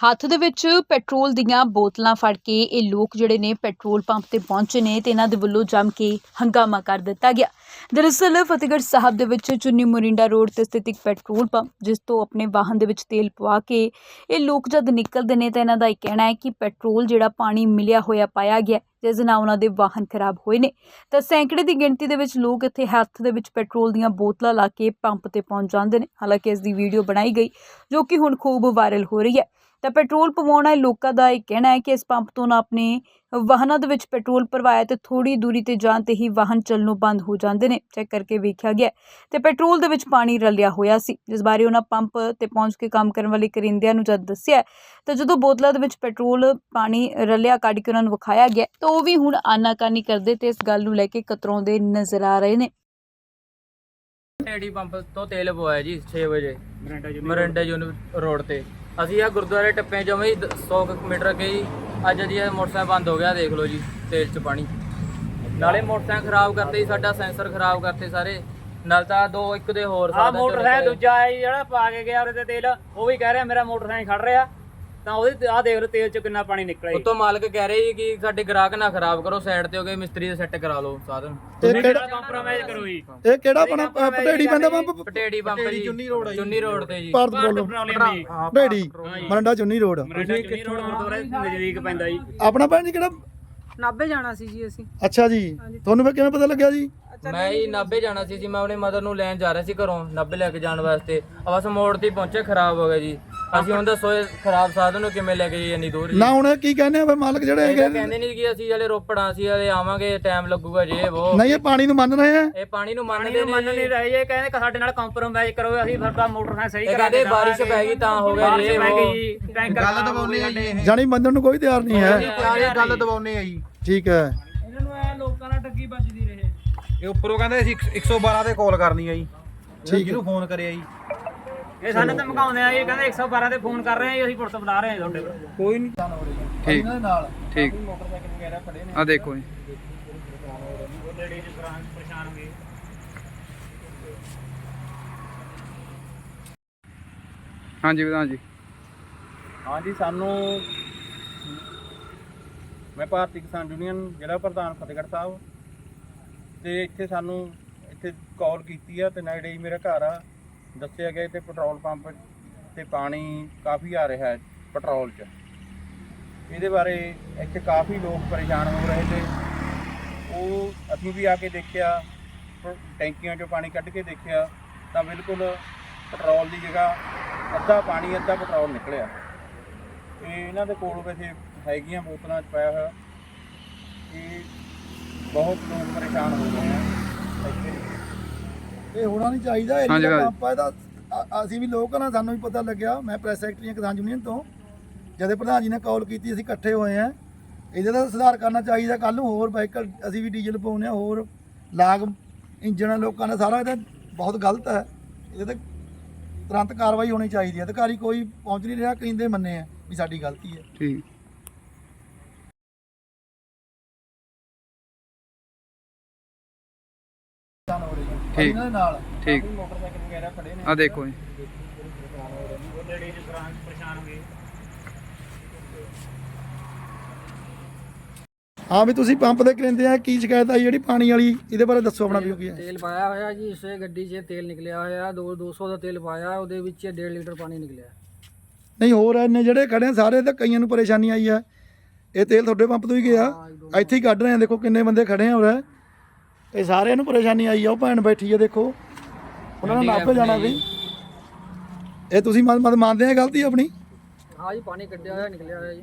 ਹੱਥ ਦੇ ਵਿੱਚ ਪੈਟਰੋਲ ਦੀਆਂ ਬੋਤਲਾਂ ਫੜ ਕੇ ਇਹ ਲੋਕ ਜਿਹੜੇ ਨੇ ਪੈਟਰੋਲ ਪੰਪ ਤੇ ਪਹੁੰਚੇ ਨੇ ਤੇ ਇਹਨਾਂ ਦੇ ਵੱਲੋਂ ਜੰਮ ਕੇ ਹੰਗਾਮਾ ਕਰ ਦਿੱਤਾ ਗਿਆ। ਦਰਅਸਲ ਫਤਿਹਗੜ੍ਹ ਸਾਹਿਬ ਦੇ ਵਿੱਚ ਚੁੰਨੀ ਮੁਰਿੰਡਾ ਰੋਡ ਤੇ ਸਥਿਤ ਇੱਕ ਪੈਟਰੋਲ ਪੰਪ, ਜਿਸ ਤੋਂ ਆਪਣੇ ਵਾਹਨ ਦੇ ਵਿੱਚ ਤੇਲ ਪਵਾ ਕੇ ਇਹ ਲੋਕ ਜਦ ਨਿਕਲਦੇ ਨੇ ਤਾਂ ਇਹਨਾਂ ਦਾ ਇਹ ਕਹਿਣਾ ਹੈ ਕਿ ਪੈਟਰੋਲ ਜਿਹੜਾ ਪਾਣੀ ਮਿਲਿਆ ਹੋਇਆ ਪਾਇਆ ਗਿਆ ਜਿਸ ਨਾਲ ਉਹਨਾਂ ਦੇ ਵਾਹਨ ਖਰਾਬ ਹੋਏ ਨੇ। ਤਾਂ ਸੈਂਕੜੇ ਦੀ ਗਿਣਤੀ ਦੇ ਵਿੱਚ ਲੋਕ ਇੱਥੇ ਹੱਥ ਦੇ ਵਿੱਚ ਪੈਟਰੋਲ ਦੀਆਂ ਬੋਤਲਾਂ ਲਾ ਕੇ ਪੰਪ ਤੇ ਪਹੁੰਚ ਜਾਂਦੇ ਨੇ। ਹਾਲਾਂਕਿ ਇਸ ਦੀ ਵੀਡੀਓ ਬਣਾਈ ਗਈ, ਜੋ ਕਿ ਹੁਣ ਖੂਬ ਵਾਇਰਲ ਹੋ ਰਹੀ ਹੈ। ਤਾਂ ਪੈਟਰੋਲ ਪਵਾਉਣ ਵਾਲੇ ਲੋਕਾਂ ਦਾ ਇਹ ਕਹਿਣਾ ਹੈ ਕਿ ਇਸ ਪੰਪ ਤੋਂ ਨਾ ਆਪਣੇ ਵਾਹਨਾਂ ਦੇ ਵਿੱਚ ਪੈਟਰੋਲ ਭਰਵਾਇਆ ਤੇ ਥੋੜੀ ਦੂਰੀ ਤੇ ਜਾਣ ਤੇ ਹੀ ਵਾਹਨ ਚੱਲਣੋਂ ਬੰਦ ਹੋ ਜਾਂਦੇ ਨੇ, ਚੈੱਕ ਕਰਕੇ ਵੇਖਿਆ ਗਿਆ ਤੇ ਪੈਟਰੋਲ ਦੇ ਵਿੱਚ ਪਾਣੀ ਰਲਿਆ ਹੋਇਆ ਸੀ, ਜਿਸ ਬਾਰੇ ਉਹਨਾਂ ਪੰਪ ਤੇ ਪਹੁੰਚ ਕੇ ਕੰਮ ਕਰਨ ਵਾਲੇ ਕਰਿੰਦਿਆਂ ਨੂੰ ਜਦ ਦੱਸਿਆ ਤਾਂ ਜਦੋਂ ਬੋਤਲਾਂ ਦੇ ਵਿੱਚ ਪੈਟਰੋਲ ਪਾਣੀ ਰਲਿਆ ਕੱਢ ਕੇ ਉਹਨਾਂ ਨੂੰ ਵਿਖਾਇਆ ਗਿਆ ਤਾਂ ਉਹ ਵੀ ਹੁਣ ਆਨਾਕਾਨੀ ਕਰਦੇ ਤੇ ਇਸ ਗੱਲ ਨੂੰ ਲੈ ਕੇ ਕਤਰਾਉਂਦੇ ਨਜ਼ਰ ਆ ਰਹੇ ਨੇ। ਏਡੀ ਪੰਪ ਤੋਂ ਤੇਲ ਪਵਾਇਆ ਜੀ 6 ਵਜੇ, ਮਰਿੰਡਾ ਯੂਨੀ ਰੋਡ ਤੇ। ਅਸੀਂ ਆ ਗੁਰਦੁਆਰੇ ਟੱਪੇ ਜਮੇ ਹੀ 100 ਕੁ ਮੀਟਰ ਅੱਗੇ ਜੀ ਅੱਜ ਜੀ ਇਹ ਮੋਟਰਸਾਈਕਲ ਬੰਦ ਹੋ ਗਿਆ ਦੇਖ ਲਓ ਜੀ ਤੇਲ ਚ ਪਾਣੀ। ਨਾਲੇ ਮੋਟਰਸਾਈਕਲ ਖਰਾਬ ਕਰਤੇ ਜੀ ਸਾਡਾ ਸੈਂਸਰ ਖਰਾਬ ਕਰਤੇ ਸਾਰੇ। ਨਾਲ ਤਾਂ ਦੋ ਇੱਕ ਦੇ ਹੋਰ ਆ ਸਾਡਾ ਮੋਟਰਸਾਈਕਲ ਦੂਜਾ ਹੈ ਜਿਹੜਾ ਪਾ ਕੇ ਗਿਆ ਉਹਦੇ ਤੇ ਤੇਲ ਉਹ ਵੀ ਕਹਿ ਰਿਹਾ ਮੇਰਾ ਮੋਟਰਸਾਈਕਲ ਖੜ ਰਿਹਾ। ਤਾਂ ਉਹਦੇ ਆ ਦੇਖ ਲਓ ਤੇਲ ਚ ਕਿੰਨਾ ਪਾਣੀ ਨਿਕਲਿਆ ਜੀ। ਉੱਤੋਂ ਮਾਲਕ ਕਹਿ ਰਹੇ ਜੀ ਕਿ ਸਾਡੇ ਗ੍ਰਾਹਕ ਨਾ ਖਰਾਬ ਕਰੋ ਸਾਈਡ ਤੇ ਹੋ ਗਏ ਮਿਸਤਰੀ ਦੇ ਸੈੱਟ ਕਰਾ ਲਓ ਸਾਧਨ। ਤੁਸੀਂ ਕਿਹੜਾ ਕੰਪਰੋਮਾਈਜ਼ ਕਰੋ ਜੀ ਇਹ ਕਿਹੜਾ ਆਪਣਾ ਪਟੇੜੀ ਪੈਂਦਾ ਪੰਪ? ਪਟੇੜੀ ਪੰਪ ਜੀ। ਚੁੰਨੀ ਰੋਡ ਚੁੰਨੀ ਰੋਡ ਤੇ ਜੀ। ਭਾਰਤ ਬੋਲੋ ਜੀ ਪਟੇੜੀ ਮਰੰਡਾ ਚੁੰਨੀ ਰੋਡ। ਮਰਿੰਡਾ ਚੁੰਨੀ ਰੋਡ ਗੁਰਦੁਆਰੇ ਨਜ਼ਦੀਕ ਪੈਂਦਾ ਜੀ। ਆਪਣਾ ਭੈਣ ਜੀ ਕਿਹੜਾ? ਨਾਭੇ ਜਾਣਾ ਸੀ ਜੀ ਅਸੀਂ। ਅੱਛਾ ਜੀ। ਤੁਹਾਨੂੰ ਫਿਰ ਕਿਵੇਂ ਪਤਾ ਲੱਗਿਆ ਜੀ? ਮੈਂ ਹੀ ਨਾਭੇ ਜਾਣਾ ਸੀ ਜੀ। ਮੈਂ ਆਪਣੇ ਮਦਰ ਨੂੰ ਲੈਣ ਜਾ ਰਿਹਾ ਸੀ ਘਰੋਂ ਨਾਭੇ ਲੈ ਕੇ ਜਾਣ ਵਾਸਤੇ। ਆ ਬਸ ਮੋੜ ਤੇ ਹੀ ਪਹੁੰਚੇ ਖਰਾਬ ਹੋ ਗਿਆ ਜੀ। ਅਸੀਂ ਹੁਣ ਦੱਸੋ ਇਹ ਖਰਾਬ ਸਾਧਨ ਨੂੰ ਕਿਵੇਂ ਲੈ ਕੇ ਜਾਈਏ ਇੰਨੀ ਦੂਰ ਜੀ? ਨਾ ਹੁਣ ਇਹ ਕੀ ਕਹਿੰਦੇ ਆ ਫਿਰ ਮਾਲਕ ਜਿਹੜੇ ਇਹ ਤਾਂ ਹੈਗੇ? ਕਹਿੰਦੇ ਨਹੀਂ ਕਿ ਅਸੀਂ ਹਲੇ ਰੋਪੜਾਂ ਅਸੀਂ ਹਲੇ ਆਵਾਂਗੇ ਟਾਈਮ ਲੱਗੂਗਾ ਜੇ ਉਹ। ਨਹੀਂ ਇਹ ਪਾਣੀ ਨੂੰ ਮੰਨ ਰਹੇ ਆ? ਇਹ ਪਾਣੀ ਨੂੰ ਮੰਨਦੇ ਮੰਨ ਨੇ ਨਹੀਂ। ਰਹੇ ਇਹ ਕਹਿੰਦੇ ਕਿ ਸਾਡੇ ਨਾਲ ਕੰਪਰੋਮਾਈਜ਼ ਕਰੋ ਅਸੀਂ ਤੁਹਾਡਾ ਮੋਟਰਸਾਈਕਲ ਸਹੀ ਇਹ ਕਰਾ ਕਹਿੰਦੇ ਬਾਰਿਸ਼ ਪੈ ਗਈ ਤਾਂ ਹੋ ਗਿਆ ਬਾਰਿਸ਼ ਜੇ ਪੈ ਉਹ। ਗਈ ਜੀ ਟੈਂਕਰ ਗੱਲ ਦਬਾਉਨੇ ਸਾਡੇ ਜਾਣੀ ਮੰਨਣ ਨੂੰ ਕੋਈ ਤਿਆਰ ਨਹੀਂ ਹੈ। ਇਹ ਗੱਲ ਦਬਾਉਨੇ ਆ ਜੀ। ਠੀਕ ਹੈ। ਇਹਨਾਂ ਨੂੰ ਐ ਲੋਕਾਂ ਨਾਲ ਠੱਗੀ ਵੱਜਦੀ ਰਹੇ। ਇਹ ਉੱਪਰੋਂ ਕਹਿੰਦੇ ਅਸੀਂ 112 ਤੇ ਕਾਲ ਕਰਨੀ ਆ ਜੀ। ਠੀਕ ਜਿਹਨੂੰ ਫੋਨ ਕਰਿਆ ਜੀ। ਇਹ ਸਾਨੂੰ ਧਮਕਾਉਂਦੇ ਆ ਇਹ ਕਹਿੰਦੇ 112 ਤੇ ਫੋਨ ਕਰ ਰਹੇ ਆ ਜੀ ਅਸੀਂ ਪੁਲਿਸ ਬੁਲਾ ਰਹੇ ਆ ਤੁਹਾਡੇ ਕੋਲ। ਕੋਈ ਨਹੀਂ। ਠੀਕ ਨਾਲ ਠੀਕ। ਆ ਦੇਖੋ ਜੀ। ਲੇਡੀਜ਼ ਪਰੇਸ਼ਾਨ ਹੋ ਗਏ ਹਾਂਜੀ ਵਿਧਾਨ ਜੀ। ਹਾਂਜੀ ਸਾਨੂੰ ਮੈਂ ਭਾਰਤੀ ਕਿਸਾਨ ਯੂਨੀਅਨ ਜ਼ਿਲ੍ਹਾ ਪ੍ਰਧਾਨ ਫਤਿਹਗੜ੍ਹ ਸਾਹਿਬ। ਤੇ ਇੱਥੇ ਸਾਨੂੰ ਇੱਥੇ ਕਾਲ ਕੀਤੀ ਆ ਤੇ ਨੇੜੇ ਹੀ ਮੇਰਾ ਘਰ ਆ। ਦੱਸਿਆ ਗਿਆ ਇੱਥੇ ਪੈਟਰੋਲ ਪੰਪ ਤੇ ਪਾਣੀ ਕਾਫੀ ਆ ਰਿਹਾ ਹੈ ਪੈਟਰੋਲ 'ਚ। ਇਹਦੇ ਬਾਰੇ ਇੱਥੇ ਕਾਫੀ ਲੋਕ ਪਰੇਸ਼ਾਨ ਹੋ ਰਹੇ ਤੇ ਉਹ ਅਸੀਂ ਵੀ ਆ ਕੇ ਦੇਖਿਆ, ਪ- ਟੈਂਕੀਆਂ 'ਚੋਂ ਪਾਣੀ ਕੱਢ ਕੇ ਦੇਖਿਆ ਤਾਂ ਬਿਲਕੁਲ ਪੈਟਰੋਲ ਦੀ ਜਗ੍ਹਾ ਅੱਧਾ ਪਾਣੀ, ਅੱਧਾ ਪੈਟਰੋਲ ਨਿਕਲਿਆ। ਇਹ ਇਹਨਾਂ ਦੇ ਕੋਲ ਵੈਸੇ ਹੈਗੀਆਂ ਬੋਤਲਾਂ 'ਚ ਪਾਇਆ ਹੋਇਆ। ਇਹ ਬਹੁਤ ਲੋਕ ਪਰੇਸ਼ਾਨ ਹੋ ਗਏ ਆ ਇੱਥੇ। ਇਹ ਹੋਣਾ ਨਹੀਂ ਚਾਹੀਦਾ ਇਹ ਹਾਂਜੀ, ਜਿਹੜਾ ਹਾਂਜੀ। ਪੰਪ ਆ ਇਹਦਾ ਅ- ਅਸੀਂ ਵੀ ਲੋਕ ਨਾ ਸਾਨੂੰ ਵੀ ਪਤਾ ਲੱਗਿਆ। ਮੈਂ ਪ੍ਰੈਸ ਸੈਕਟਰੀ ਕਿਸਾਨ ਯੂਨੀਅਨ ਤੋਂ ਜਦੇ ਪ੍ਰਧਾਨ ਜੀ ਨੇ ਕਾਲ ਕੀਤੀ ਅਸੀਂ ਇਕੱਠੇ ਹੋਏ ਆ। ਇਹਦੇ ਦਾ ਸੁਧਾਰ ਕਰਨਾ ਚਾਹੀਦਾ ਕੱਲ ਨੂੰ ਹੋਰ ਵਾਹੀਕਲ ਅਸੀਂ ਵੀ ਡੀਜ਼ਲ ਪਾਉਂਦੇ ਆ ਹੋਰ ਲਾਗ ਇੰਜਣ ਲੋਕਾਂ ਦਾ ਸਾਰਾ ਇਹਦਾ ਬਹੁਤ ਗਲਤ ਹੈ। ਇਹਦੇ ਤੇ ਤੁਰੰਤ ਕਾਰਵਾਈ ਹੋਣੀ ਚਾਹੀਦੀ ਹੈ। ਅਧਿਕਾਰੀ ਕੋਈ ਪਹੁੰਚ ਨਹੀਂ ਰਿਹਾ ਕਹਿੰਦੇ ਮੰਨੇ ਆ ਵੀ ਸਾਡੀ ਗਲਤੀ ਹੈ। ਠੀਕ। ਠੀਕ। ਨਾਲ ਠੀਕ। ਮੋਟਰਸਾਈਕਲ ਵਗੈਰਾ ਖੜੇ ਨੇ। ਆ ਦੇਖੋ ਜੀ। ਲੇਡੀਜ਼ ਪਰੇਸ਼ਾਨ ਹੋ ਗਏ। ਹਾਂ ਵੀ ਤੁਸੀਂ ਪੰਪ ਦੇ ਕਰਿੰਦੇ ਆ ਕੀ ਸ਼ਿਕਾਇਤ ਆਈ ਜਿਹੜੀ ਪਾਣੀ ਵਾਲੀ? ਇਹਦੇ ਬਾਰੇ ਦੱਸੋ ਆਪਣਾ ਵੀ ਕੀ ਹੈ। ਤੇਲ ਪਾਇਆ ਹੋਇਆ ਜੀ ਇਸੇ ਗੱਡੀ 'ਚ ਤੇਲ ਨਿਕਲਿਆ ਹੋਇਆ 2 200 ਦਾ ਤੇਲ ਪਾਇਆ ਉਹਦੇ ਵਿੱਚ 1.5 ਲੀਟਰ ਪਾਣੀ ਨਿਕਲਿਆ। ਨਹੀਂ ਹੋਰ ਇੰਨੇ ਜਿਹੜੇ ਖੜੇ ਆ ਸਾਰੇ ਤਾਂ ਕਈਆਂ ਨੂੰ ਪਰੇਸ਼ਾਨੀ ਆਈ ਆ। ਇਹ ਤੇਲ ਤੁਹਾਡੇ ਪੰਪ ਤੋਂ ਹੀ ਗਿਆ। ਇੱਥੇ ਹੀ ਕੱਢ ਰਹੇ ਆ ਦੇਖੋ ਕਿੰਨੇ ਬੰਦੇ ਖੜੇ ਆ ਉਰੇ ਇਹ ਸਾਰਿਆਂ ਨੂੰ ਪਰੇਸ਼ਾਨੀ ਆਈ ਆ, ਉਹ ਭੈਣ ਬੈਠੀ ਆ ਦੇਖੋ। ਉਹਨਾਂ ਨੇ ਨਾਪੇ ਜਾਣਾ ਵੀ। ਇਹ ਤੁਸੀਂ ਮਤ ਮੰਨਦੇ ਆ ਗਲਤੀ ਆਪਣੀ? ਹਾਂ ਜੀ, ਪਾਣੀ ਕੱਢਿਆ ਹੋਇਆ, ਨਿਕਲਿਆ ਹੋਇਆ ਜੀ।